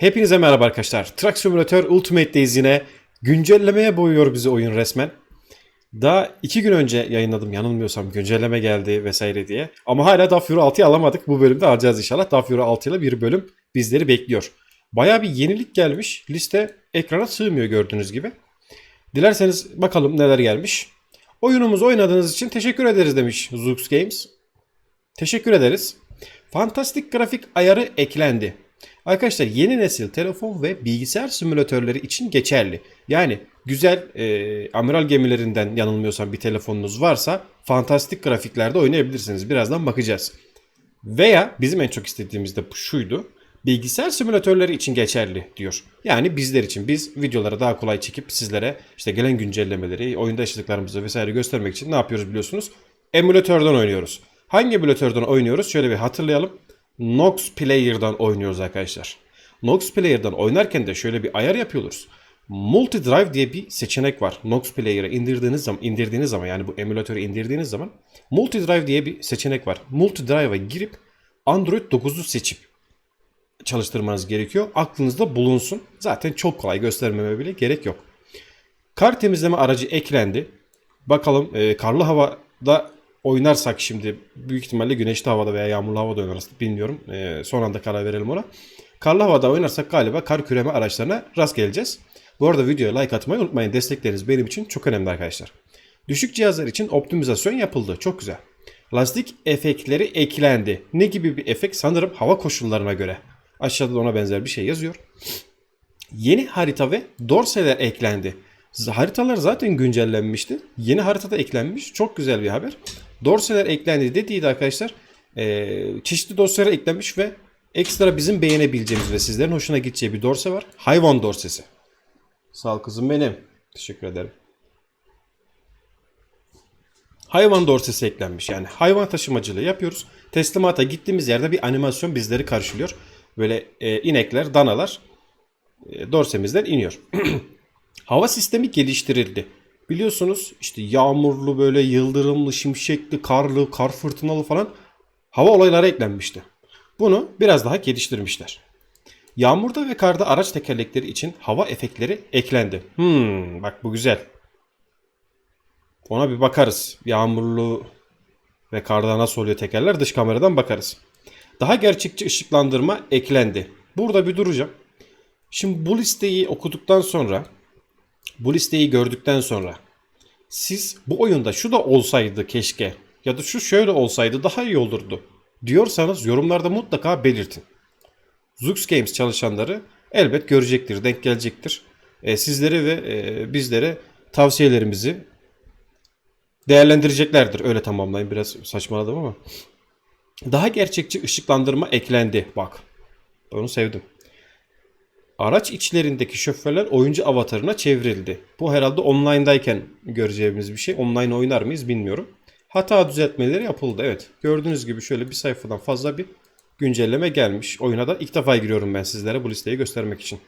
Hepinize merhaba arkadaşlar. Truck Simulator Ultimate'deyiz yine. Güncellemeye boyuyor bizi oyun resmen. Daha iki gün önce yayınladım yanılmıyorsam güncelleme geldi vesaire diye. Ama hala Daf Euro 6'yı alamadık. Bu bölümde alacağız inşallah. Daf Euro 6 ile bir bölüm bizleri bekliyor. Baya bir yenilik gelmiş. Liste ekrana sığmıyor gördüğünüz gibi. Dilerseniz bakalım neler gelmiş. Oyunumuzu oynadığınız için teşekkür ederiz demiş Zux Games. Teşekkür ederiz. Fantastik grafik ayarı eklendi. Arkadaşlar yeni nesil telefon ve bilgisayar simülatörleri için geçerli. Yani güzel e, amiral gemilerinden yanılmıyorsam bir telefonunuz varsa fantastik grafiklerde oynayabilirsiniz. Birazdan bakacağız. Veya bizim en çok istediğimiz de şuydu. Bilgisayar simülatörleri için geçerli diyor. Yani bizler için biz videoları daha kolay çekip sizlere işte gelen güncellemeleri, oyunda yaşadıklarımızı vesaire göstermek için ne yapıyoruz biliyorsunuz? Emülatörden oynuyoruz. Hangi emülatörden oynuyoruz? Şöyle bir hatırlayalım. Nox Player'dan oynuyoruz arkadaşlar. Nox Player'dan oynarken de şöyle bir ayar yapıyoruz. Multi Drive diye bir seçenek var. Nox Player'ı indirdiğiniz zaman, indirdiğiniz zaman yani bu emülatörü indirdiğiniz zaman Multi Drive diye bir seçenek var. Multi Drive'a girip Android 9'u seçip çalıştırmanız gerekiyor. Aklınızda bulunsun. Zaten çok kolay göstermeme bile gerek yok. Kar temizleme aracı eklendi. Bakalım e, karlı havada oynarsak şimdi büyük ihtimalle güneşli havada veya yağmurlu havada oynarız bilmiyorum. E, son anda karar verelim ona. Karlı havada oynarsak galiba kar küreme araçlarına rast geleceğiz. Bu arada videoya like atmayı unutmayın. Destekleriniz benim için çok önemli arkadaşlar. Düşük cihazlar için optimizasyon yapıldı. Çok güzel. Lastik efektleri eklendi. Ne gibi bir efekt? Sanırım hava koşullarına göre. Aşağıda da ona benzer bir şey yazıyor. Yeni harita ve dorseler eklendi. Haritalar zaten güncellenmişti. Yeni harita da eklenmiş. Çok güzel bir haber. Dorseler eklendi dediği de arkadaşlar eee, çeşitli dosyalara eklenmiş ve ekstra bizim beğenebileceğimiz ve sizlerin hoşuna gideceği bir dorse var. Hayvan dorsesi. Sağ ol kızım benim. Teşekkür ederim. Hayvan dorsesi eklenmiş. Yani hayvan taşımacılığı yapıyoruz. Teslimata gittiğimiz yerde bir animasyon bizleri karşılıyor. Böyle e, inekler, danalar e, dorsemizden iniyor. Hava sistemi geliştirildi. Biliyorsunuz işte yağmurlu böyle yıldırımlı, şimşekli, karlı, kar fırtınalı falan hava olayları eklenmişti. Bunu biraz daha geliştirmişler. Yağmurda ve karda araç tekerlekleri için hava efektleri eklendi. Hmm, bak bu güzel. Ona bir bakarız. Yağmurlu ve karda nasıl oluyor tekerler dış kameradan bakarız. Daha gerçekçi ışıklandırma eklendi. Burada bir duracağım. Şimdi bu listeyi okuduktan sonra, bu listeyi gördükten sonra siz bu oyunda şu da olsaydı keşke ya da şu şöyle olsaydı daha iyi olurdu diyorsanız yorumlarda mutlaka belirtin. Zux Games çalışanları elbet görecektir, denk gelecektir. E, sizleri ve e, bizlere tavsiyelerimizi değerlendireceklerdir. Öyle tamamlayın biraz saçmaladım ama. Daha gerçekçi ışıklandırma eklendi. Bak. Onu sevdim. Araç içlerindeki şoförler oyuncu avatarına çevrildi. Bu herhalde online'dayken göreceğimiz bir şey. Online oynar mıyız bilmiyorum. Hata düzeltmeleri yapıldı. Evet. Gördüğünüz gibi şöyle bir sayfadan fazla bir güncelleme gelmiş. Oyuna da ilk defa giriyorum ben sizlere bu listeyi göstermek için.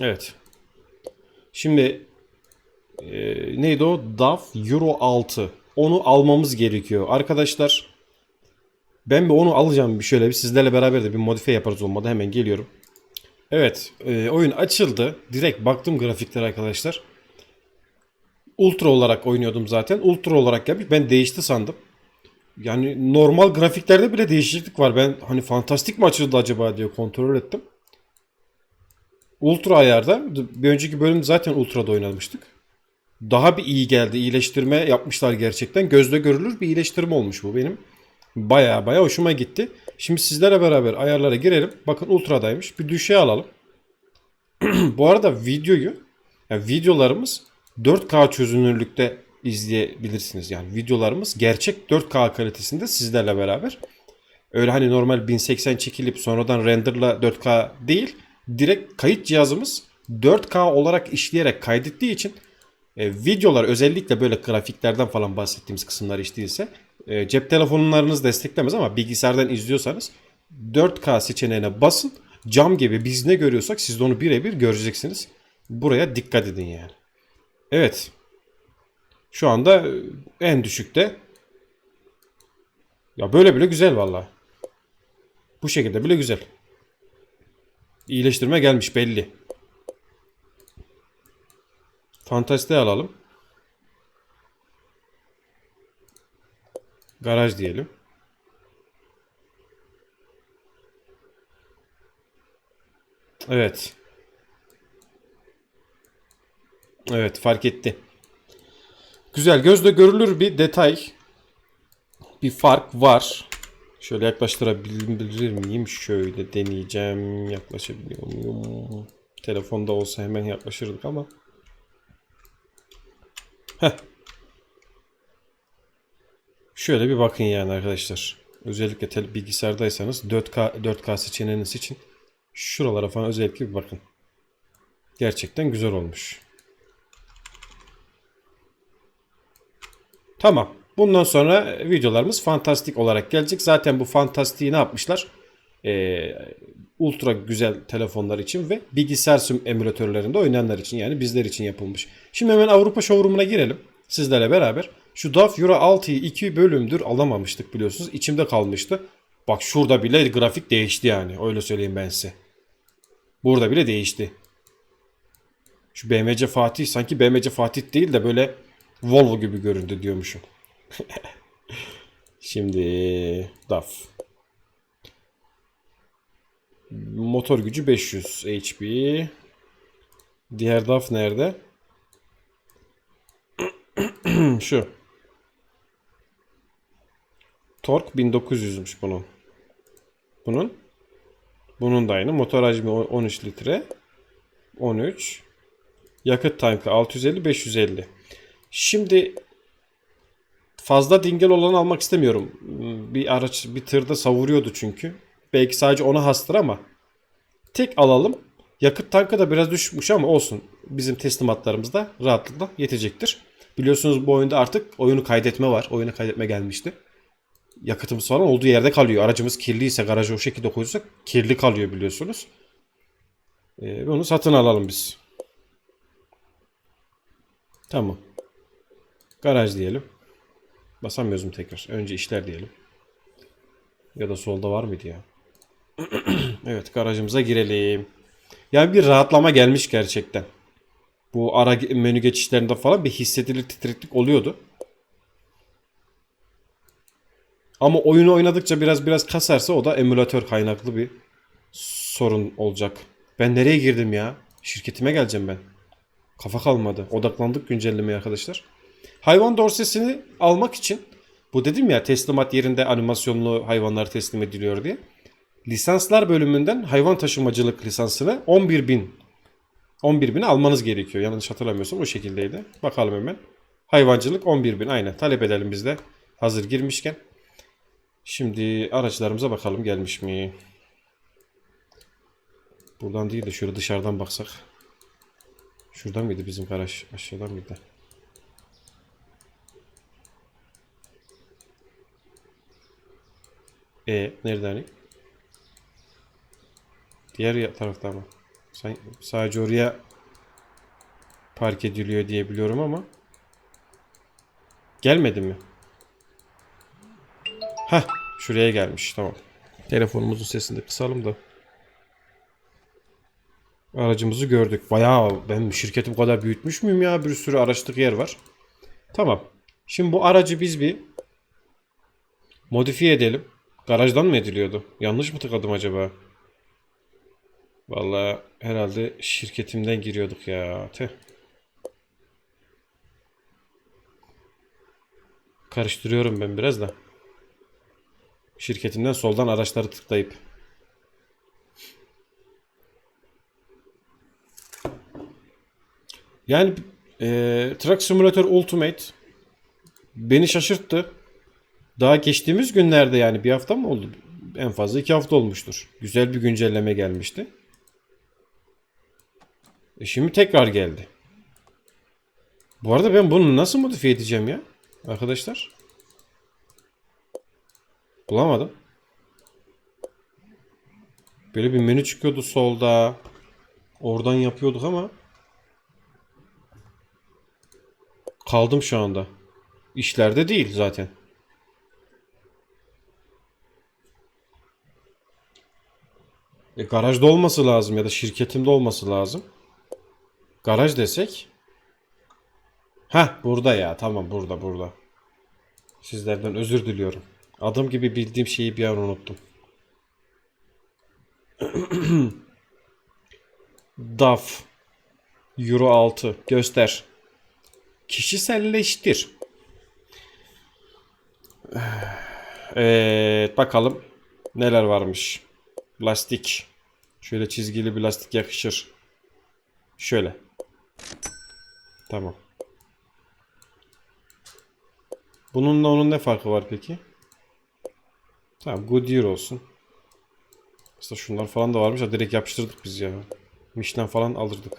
Evet. Şimdi e, neydi o? DAF Euro 6. Onu almamız gerekiyor. Arkadaşlar ben bir onu alacağım bir şöyle bir sizlerle beraber de bir modifiye yaparız olmadı. Hemen geliyorum. Evet e, oyun açıldı. Direkt baktım grafiklere arkadaşlar. Ultra olarak oynuyordum zaten. Ultra olarak gelmiş. Ben değişti sandım. Yani normal grafiklerde bile değişiklik var. Ben hani fantastik mi açıldı acaba diye kontrol ettim. Ultra ayarda. Bir önceki bölüm zaten Ultra'da oynamıştık. Daha bir iyi geldi. İyileştirme yapmışlar gerçekten. Gözle görülür bir iyileştirme olmuş bu benim. Baya baya hoşuma gitti. Şimdi sizlere beraber ayarlara girelim. Bakın Ultra'daymış. Bir düşe alalım. bu arada videoyu yani videolarımız 4K çözünürlükte izleyebilirsiniz. Yani videolarımız gerçek 4K kalitesinde sizlerle beraber. Öyle hani normal 1080 çekilip sonradan renderla 4K değil. Direkt kayıt cihazımız 4K olarak işleyerek kaydettiği için e, videolar özellikle böyle grafiklerden falan bahsettiğimiz kısımlar değilse e, cep telefonlarınız desteklemez ama bilgisayardan izliyorsanız 4K seçeneğine basın. Cam gibi biz ne görüyorsak siz de onu birebir göreceksiniz. Buraya dikkat edin yani. Evet. Şu anda e, en düşükte. Ya böyle bile güzel valla. Bu şekilde bile güzel. İyileştirme gelmiş belli. Fantastik alalım. Garaj diyelim. Evet. Evet fark etti. Güzel gözle görülür bir detay. Bir fark var. Şöyle yaklaştırabilir miyim? Şöyle deneyeceğim. Yaklaşabiliyor muyum? Telefonda olsa hemen yaklaşırdık ama. Heh. Şöyle bir bakın yani arkadaşlar. Özellikle tele- bilgisayardaysanız 4K 4K seçeneğiniz için şuralara falan özellikle bir bakın. Gerçekten güzel olmuş. Tamam. Bundan sonra videolarımız fantastik olarak gelecek. Zaten bu fantastiği ne yapmışlar? Ee, ultra güzel telefonlar için ve bilgisayar emülatörlerinde oynayanlar için yani bizler için yapılmış. Şimdi hemen Avrupa showroom'una girelim sizlerle beraber. Şu DAF Euro 6'yı 2 bölümdür alamamıştık biliyorsunuz. İçimde kalmıştı. Bak şurada bile grafik değişti yani. Öyle söyleyeyim ben size. Burada bile değişti. Şu BMC Fatih sanki BMC Fatih değil de böyle Volvo gibi göründü diyormuşum. Şimdi DAF. Motor gücü 500 HP. Diğer DAF nerede? Şu. Tork 1900'müş bunun. Bunun. Bunun da aynı. Motor hacmi o- 13 litre. 13. Yakıt tankı 650 550. Şimdi fazla dingel olanı almak istemiyorum. Bir araç bir tırda savuruyordu çünkü. Belki sadece ona hastır ama tek alalım. Yakıt tankı da biraz düşmüş ama olsun. Bizim teslimatlarımızda rahatlıkla yetecektir. Biliyorsunuz bu oyunda artık oyunu kaydetme var. Oyunu kaydetme gelmişti. Yakıtımız falan olduğu yerde kalıyor. Aracımız kirliyse garaja o şekilde koyursak kirli kalıyor biliyorsunuz. Ee, onu satın alalım biz. Tamam. Garaj diyelim. Basamıyoruz mu tekrar? Önce işler diyelim. Ya da solda var mıydı ya? evet garajımıza girelim. Yani bir rahatlama gelmiş gerçekten. Bu ara menü geçişlerinde falan bir hissedilir titreklik oluyordu. Ama oyunu oynadıkça biraz biraz kasarsa o da emülatör kaynaklı bir sorun olacak. Ben nereye girdim ya? Şirketime geleceğim ben. Kafa kalmadı. Odaklandık güncellemeye arkadaşlar. Hayvan dorsesini almak için bu dedim ya teslimat yerinde animasyonlu hayvanlar teslim ediliyor diye. Lisanslar bölümünden hayvan taşımacılık lisansını 11.000 11.000'i almanız gerekiyor. Yanlış hatırlamıyorsam o şekildeydi. Bakalım hemen. Hayvancılık 11.000 aynen. Talep edelim biz de. Hazır girmişken. Şimdi araçlarımıza bakalım gelmiş mi? Buradan değil de şöyle dışarıdan baksak. Şuradan mıydı bizim garaj? Aşağıdan mıydı? E nerede hani? Diğer tarafta? Sen, sadece oraya park ediliyor diye biliyorum ama gelmedi mi? Heh, şuraya gelmiş. Tamam. Telefonumuzun sesini de kısalım da. Aracımızı gördük. Bayağı ben şirketi bu kadar büyütmüş müyüm ya? Bir sürü araçlık yer var. Tamam. Şimdi bu aracı biz bir modifiye edelim. Garajdan mı ediliyordu? Yanlış mı tıkladım acaba? Vallahi herhalde şirketimden giriyorduk ya. Tüh. Karıştırıyorum ben biraz da. Şirketimden soldan araçları tıklayıp. Yani e, Truck Simulator Ultimate beni şaşırttı. Daha geçtiğimiz günlerde yani bir hafta mı oldu? En fazla iki hafta olmuştur. Güzel bir güncelleme gelmişti. E şimdi tekrar geldi. Bu arada ben bunu nasıl modifiye edeceğim ya? Arkadaşlar. Bulamadım. Böyle bir menü çıkıyordu solda. Oradan yapıyorduk ama kaldım şu anda. İşlerde değil zaten. E, garajda olması lazım ya da şirketimde olması lazım. Garaj desek. Ha burada ya. Tamam burada burada. Sizlerden özür diliyorum. Adım gibi bildiğim şeyi bir an unuttum. DAF Euro 6 göster. Kişiselleştir. Evet bakalım neler varmış. Lastik. Şöyle çizgili bir lastik yakışır. Şöyle. Tamam. Bununla onun ne farkı var peki? Tamam Goodyear olsun. Aslında şunlar falan da varmış ya direkt yapıştırdık biz ya. Michelin falan alırdık.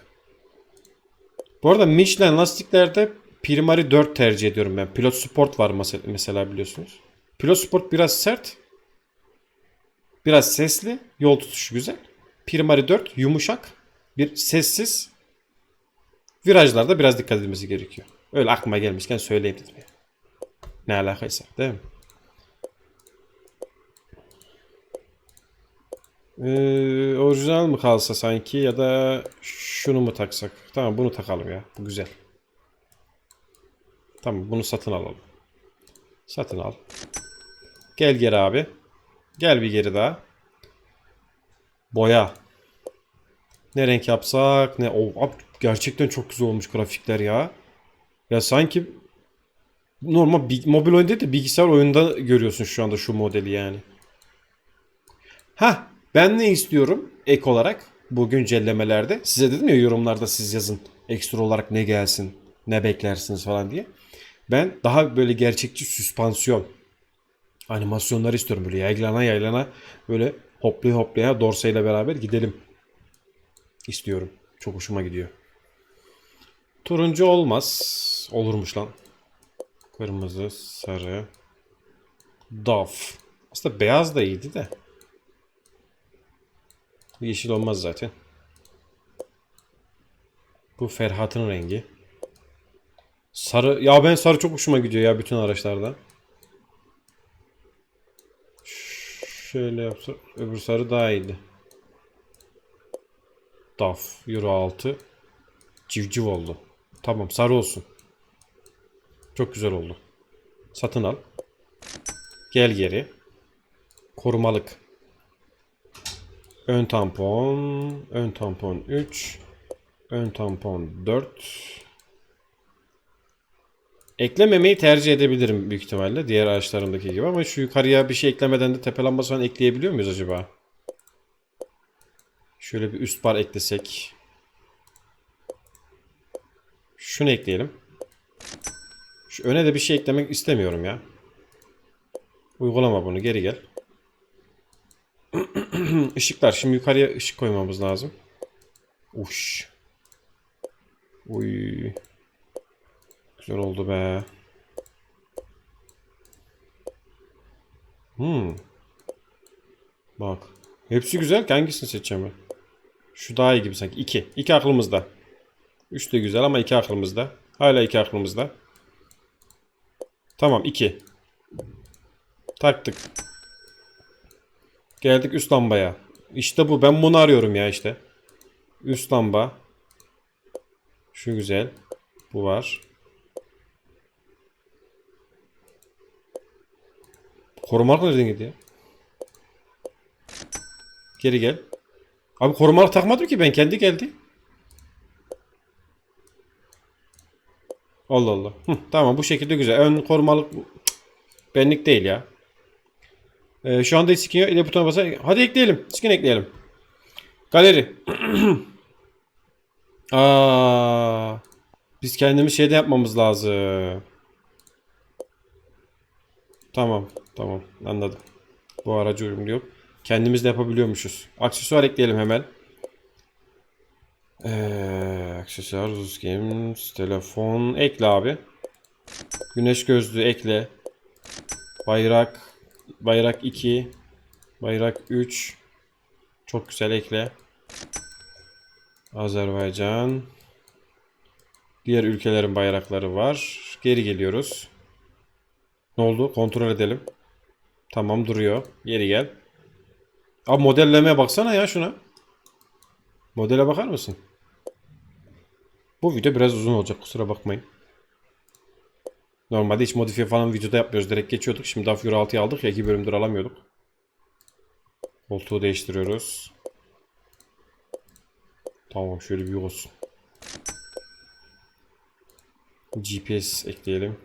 Bu arada Michelin lastiklerde Primary 4 tercih ediyorum ben. Pilot Sport var mesela, biliyorsunuz. Pilot Sport biraz sert. Biraz sesli. Yol tutuşu güzel. Primary 4 yumuşak. Bir sessiz. Virajlarda biraz dikkat edilmesi gerekiyor. Öyle aklıma gelmişken söyleyeyim dedim. ya. Ne alakaysa değil mi? Ee, orijinal mı kalsa sanki ya da şunu mu taksak? Tamam bunu takalım ya. Bu güzel. Tamam bunu satın alalım. Satın al. Gel geri abi. Gel bir geri daha. Boya. Ne renk yapsak ne? Oh, abi gerçekten çok güzel olmuş grafikler ya. Ya sanki normal bi- mobil oyun değil de bilgisayar oyunda görüyorsun şu anda şu modeli yani. Ha, ben ne istiyorum ek olarak bu güncellemelerde? Size dedim ya yorumlarda siz yazın ekstra olarak ne gelsin, ne beklersiniz falan diye. Ben daha böyle gerçekçi süspansiyon animasyonları istiyorum böyle yaylana yaylana böyle hoplaya hoplaya dorsayla beraber gidelim istiyorum. Çok hoşuma gidiyor. Turuncu olmaz. Olurmuş lan. Kırmızı, sarı. Daf. Aslında beyaz da iyiydi de. Yeşil olmaz zaten. Bu Ferhat'ın rengi. Sarı. Ya ben sarı çok hoşuma gidiyor ya bütün araçlarda. Şöyle yapsak. Öbür sarı daha iyiydi. DAF. Euro 6. Civciv oldu. Tamam sarı olsun. Çok güzel oldu. Satın al. Gel geri. Korumalık. Ön tampon. Ön tampon 3. Ön tampon 4. Eklememeyi tercih edebilirim büyük ihtimalle. Diğer araçlarımdaki gibi ama şu yukarıya bir şey eklemeden de tepe lambası falan ekleyebiliyor muyuz acaba? Şöyle bir üst bar eklesek. Şunu ekleyelim. Şu öne de bir şey eklemek istemiyorum ya. Uygulama bunu geri gel. Işıklar. Şimdi yukarıya ışık koymamız lazım. Uş. Uy. Güzel oldu be. Hmm. Bak. Hepsi güzel. Hangisini seçeceğim ben? Şu daha iyi gibi sanki. 2. 2 aklımızda. 3 de güzel ama 2 aklımızda. Hala 2 aklımızda. Tamam 2. Taktık. Geldik üst lambaya. İşte bu. Ben bunu arıyorum ya işte. Üst lamba. Şu güzel. Bu var. Korumalık nereden gidiyor? Geri gel. Abi korumalık takmadım ki ben. Kendi geldi. Allah Allah. Hı, tamam bu şekilde güzel. Ön korumalık benlik değil ya. Ee, şu anda skin. İle butona basar. Hadi ekleyelim. Skin ekleyelim. Galeri. Aa, biz kendimiz şeyde yapmamız lazım. Tamam. Tamam. Anladım. Bu aracı uyumlu yok. Kendimiz de yapabiliyormuşuz. Aksesuar ekleyelim hemen. Ee, aksesuar, Zeus Games, telefon. Ekle abi. Güneş gözlüğü ekle. Bayrak. Bayrak 2. Bayrak 3. Çok güzel ekle. Azerbaycan. Diğer ülkelerin bayrakları var. Geri geliyoruz. Ne oldu? Kontrol edelim. Tamam duruyor. Geri gel. Abi modellemeye baksana ya şuna. Modele bakar mısın? Bu video biraz uzun olacak kusura bakmayın. Normalde hiç modifiye falan videoda yapmıyoruz. Direkt geçiyorduk. Şimdi daha Fury 6'yı aldık ya 2 bölümdür alamıyorduk. Koltuğu değiştiriyoruz. Tamam şöyle bir olsun. GPS ekleyelim.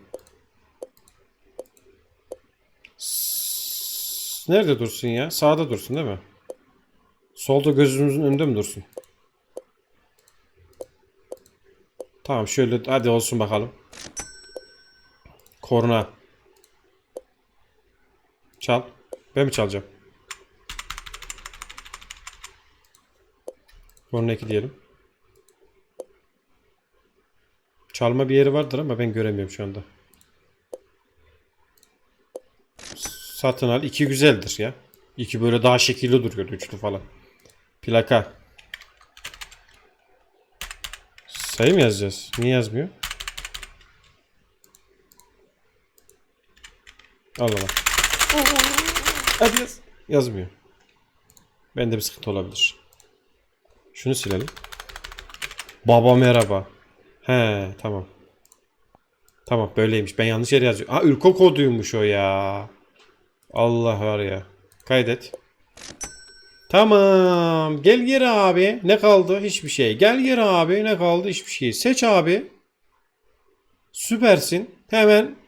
Nerede dursun ya? Sağda dursun değil mi? Solda gözümüzün önünde mi dursun? Tamam şöyle hadi olsun bakalım. Korna. Çal. Ben mi çalacağım? Korna 2 diyelim. Çalma bir yeri vardır ama ben göremiyorum şu anda. Satın al. 2 güzeldir ya. 2 böyle daha şekilli duruyor. Üçlü falan. Plaka. Sayı mı yazacağız? Niye yazmıyor? Al al. Hadi yaz. Yazmıyor. Bende bir sıkıntı olabilir. Şunu silelim. Baba merhaba. He tamam. Tamam böyleymiş. Ben yanlış yere yazıyorum. Ha ürko koduymuş o ya. Allah var ya. Kaydet. Tamam. Gel geri abi. Ne kaldı? Hiçbir şey. Gel geri abi. Ne kaldı? Hiçbir şey. Seç abi. Süpersin. Hemen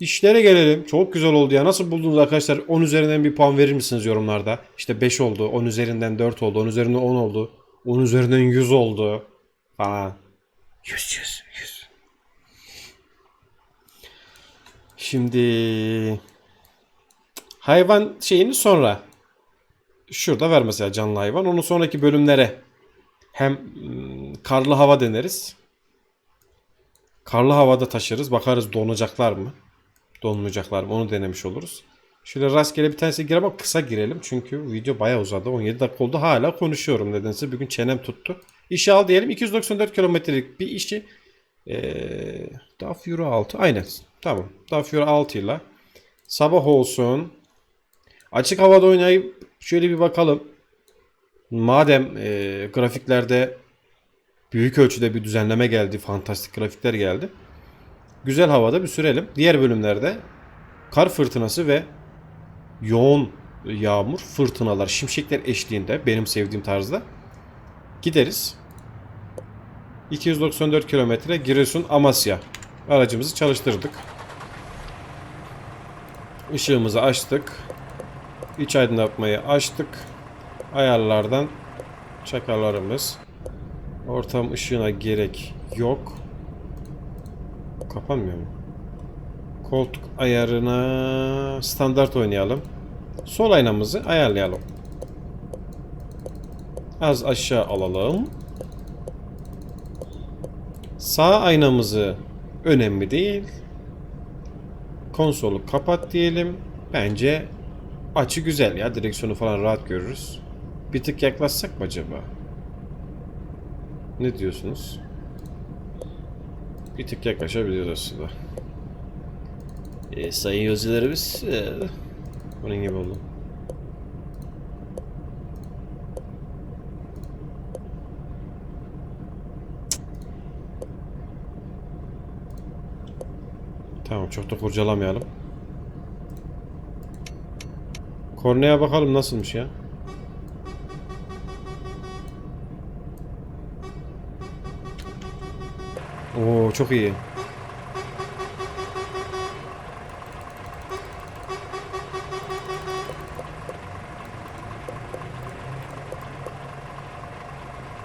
işlere gelelim. Çok güzel oldu ya. Nasıl buldunuz arkadaşlar? 10 üzerinden bir puan verir misiniz yorumlarda? İşte 5 oldu. 10 üzerinden 4 oldu. 10 üzerinden 10 oldu. 10 üzerinden 100 oldu. Falan. 100 100 100. Şimdi hayvan şeyini sonra şurada ver mesela canlı hayvan. Onu sonraki bölümlere hem mm, karlı hava deneriz. Karlı havada taşırız. Bakarız donacaklar mı? Donmayacaklar mı? Onu denemiş oluruz. Şöyle rastgele bir tanesi girelim ama kısa girelim. Çünkü video bayağı uzadı. 17 dakika oldu. Hala konuşuyorum nedense. Bugün çenem tuttu. İşi al diyelim. 294 kilometrelik bir işi. Ee, DAF Euro 6. Aynen. Tamam. DAF Euro 6 ile sabah olsun. Açık havada oynayıp şöyle bir bakalım. Madem e, grafiklerde büyük ölçüde bir düzenleme geldi. Fantastik grafikler geldi. Güzel havada bir sürelim. Diğer bölümlerde kar fırtınası ve yoğun yağmur, fırtınalar, şimşekler eşliğinde benim sevdiğim tarzda gideriz. 294 kilometre Giresun Amasya aracımızı çalıştırdık. Işığımızı açtık. İç aydınlatmayı açtık. Ayarlardan çakarlarımız. Ortam ışığına gerek yok. Kapanmıyor mu? Koltuk ayarına standart oynayalım. Sol aynamızı ayarlayalım. Az aşağı alalım. Sağ aynamızı önemli değil. Konsolu kapat diyelim. Bence açı güzel ya. Direksiyonu falan rahat görürüz. Bir tık yaklaşsak mı acaba? Ne diyorsunuz? Bir tık yaklaşabiliriz aslında. E, sayın yolcularımız e, bunun gibi oldu. Tamam çok da kurcalamayalım. Kornaya bakalım nasılmış ya. Oo çok iyi.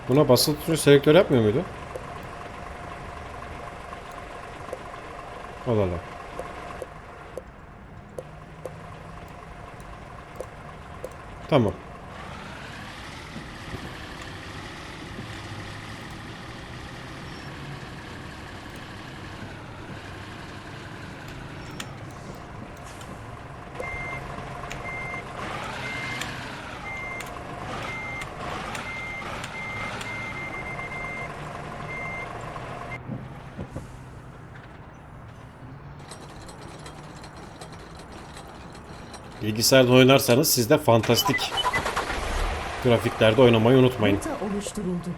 Buna basılı tutuyor selektör yapmıyor muydu? Allah Allah. Tamam. Bilgisayarda oynarsanız sizde fantastik Grafiklerde oynamayı unutmayın. Oluşturuldu.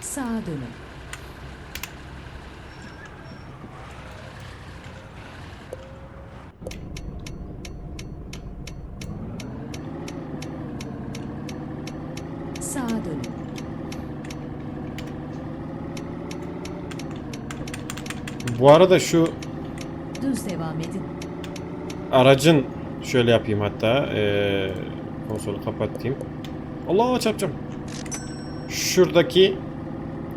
Sağa dönün. Sağa dönün. Bu arada şu Düz devam edin. aracın şöyle yapayım hatta eee konsolu kapatayım. Allah çarpacağım. Şuradaki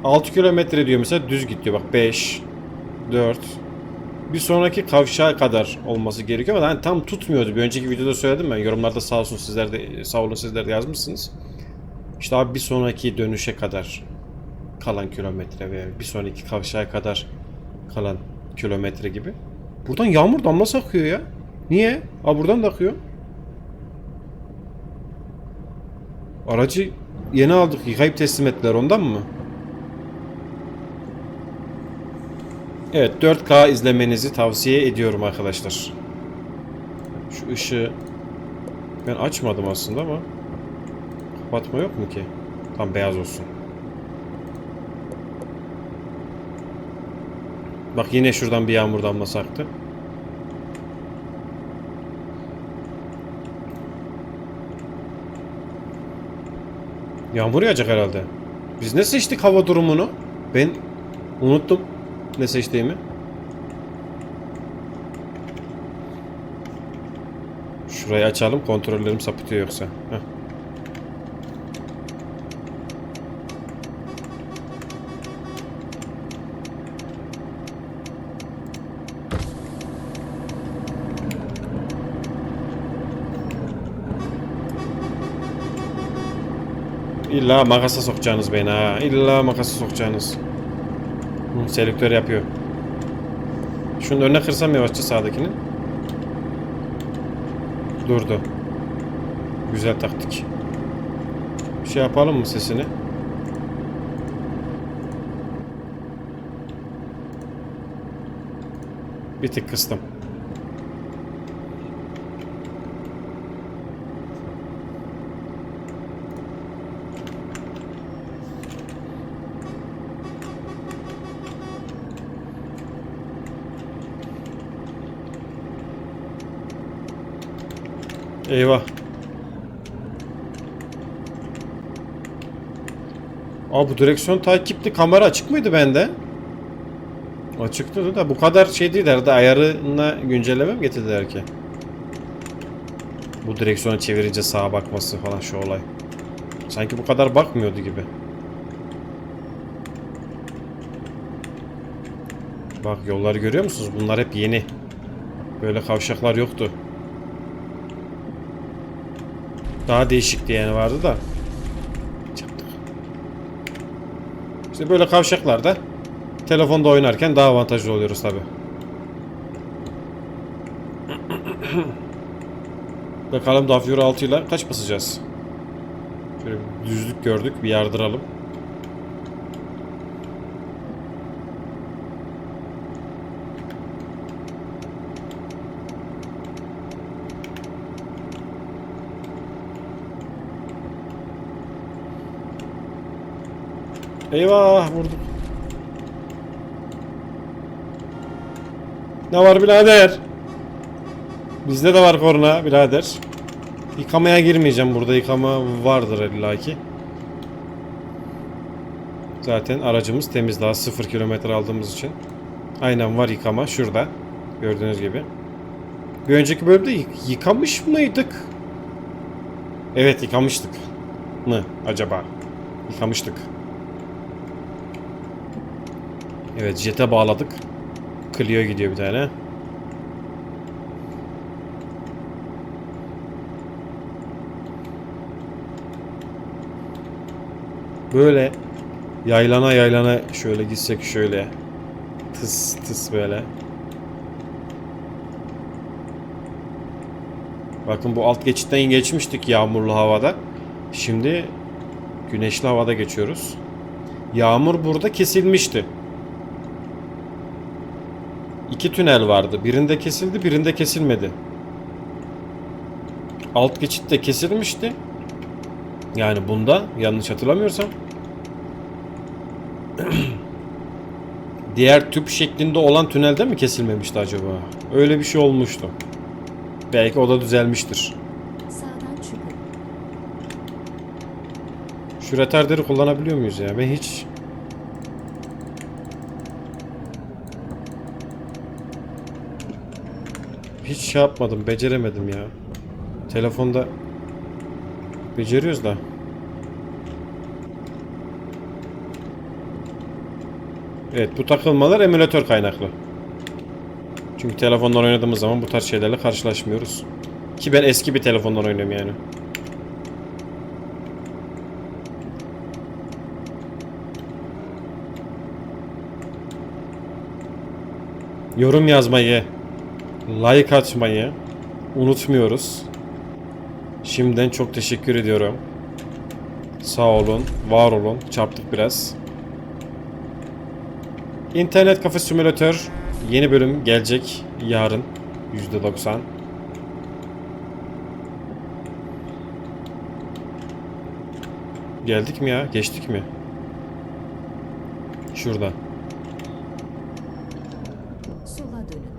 6 kilometre diyor mesela düz git diyor bak 5 4 bir sonraki kavşağa kadar olması gerekiyor ama hani tam tutmuyordu. Bir önceki videoda söyledim ben. Yorumlarda sağ olsun sizler de sağ olun sizler de yazmışsınız. İşte abi bir sonraki dönüşe kadar kalan kilometre ve bir sonraki kavşağa kadar kalan kilometre gibi. Buradan yağmur damlası akıyor ya. Niye? Aa buradan da akıyor. Aracı yeni aldık. Yıkayıp teslim ettiler ondan mı? Evet 4K izlemenizi tavsiye ediyorum arkadaşlar. Şu ışığı ben açmadım aslında ama kapatma yok mu ki? Tam beyaz olsun. Bak yine şuradan bir yağmur damlası aktı. Yağmur yağacak herhalde. Biz ne seçtik hava durumunu? Ben unuttum ne seçtiğimi. Şurayı açalım kontrollerim sapıtıyor yoksa. Heh. İlla makasa sokacaksınız beni ha. İlla makasa sokacaksınız. Hı, selektör yapıyor. Şunun önüne kırsam yavaşça sağdakini. Durdu. Güzel taktik. Bir şey yapalım mı sesini? Bir tık kıstım. Eyvah. Aa bu direksiyon takipli kamera açık mıydı bende? Açıktı da bu kadar şey değil herhalde ayarına güncelleme mi getirdiler ki? Bu direksiyonu çevirince sağa bakması falan şu olay. Sanki bu kadar bakmıyordu gibi. Bak yolları görüyor musunuz? Bunlar hep yeni. Böyle kavşaklar yoktu. Daha değişik diyeni vardı da. İşte böyle kavşaklarda telefonda oynarken daha avantajlı oluyoruz tabi. Bakalım Dafyur 6 ile kaç basacağız? Şöyle düzlük gördük bir yardıralım. Eyvah vurduk. Ne var birader? Bizde de var korna birader. Yıkamaya girmeyeceğim burada yıkama vardır illaki. Zaten aracımız temiz daha 0 kilometre aldığımız için. Aynen var yıkama şurada. Gördüğünüz gibi. Bir önceki bölümde yık- yıkamış mıydık? Evet yıkamıştık. Mı acaba? Yıkamıştık. Evet jete bağladık. Clio gidiyor bir tane. Böyle yaylana yaylana şöyle gitsek şöyle tıs tıs böyle. Bakın bu alt geçitten geçmiştik yağmurlu havada. Şimdi güneşli havada geçiyoruz. Yağmur burada kesilmişti. İki tünel vardı. Birinde kesildi, birinde kesilmedi. Alt geçit de kesilmişti. Yani bunda yanlış hatırlamıyorsam. Diğer tüp şeklinde olan tünelde mi kesilmemişti acaba? Öyle bir şey olmuştu. Belki o da düzelmiştir. Şu retarderi kullanabiliyor muyuz ya? Ben hiç... Hiç şey yapmadım, beceremedim ya. Telefonda beceriyoruz da. Evet, bu takılmalar emülatör kaynaklı. Çünkü telefondan oynadığımız zaman bu tarz şeylerle karşılaşmıyoruz. Ki ben eski bir telefondan oynuyorum yani. Yorum yazmayı, like atmayı unutmuyoruz. Şimdiden çok teşekkür ediyorum. Sağ olun, var olun. Çarptık biraz. İnternet kafe simülatör yeni bölüm gelecek yarın %90. Geldik mi ya? Geçtik mi? Şurada. Sola dönün.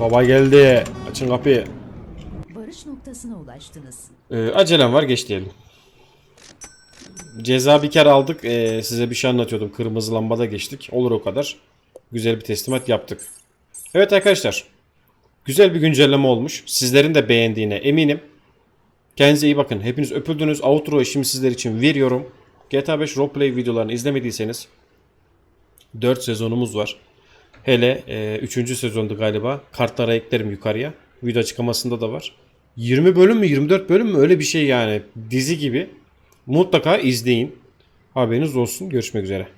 Baba geldi. Açın kapıyı. Varış noktasına ulaştınız. Ee, acelem var geç diyelim. Ceza bir kere aldık. Ee, size bir şey anlatıyordum. Kırmızı lambada geçtik. Olur o kadar. Güzel bir teslimat yaptık. Evet arkadaşlar. Güzel bir güncelleme olmuş. Sizlerin de beğendiğine eminim. Kendinize iyi bakın. Hepiniz öpüldünüz. Outro şimdi sizler için veriyorum. GTA 5 roleplay videolarını izlemediyseniz 4 sezonumuz var. Hele 3. sezondu galiba. Kartlara eklerim yukarıya. Video açıklamasında da var. 20 bölüm mü 24 bölüm mü öyle bir şey yani. Dizi gibi. Mutlaka izleyin. Haberiniz olsun. Görüşmek üzere.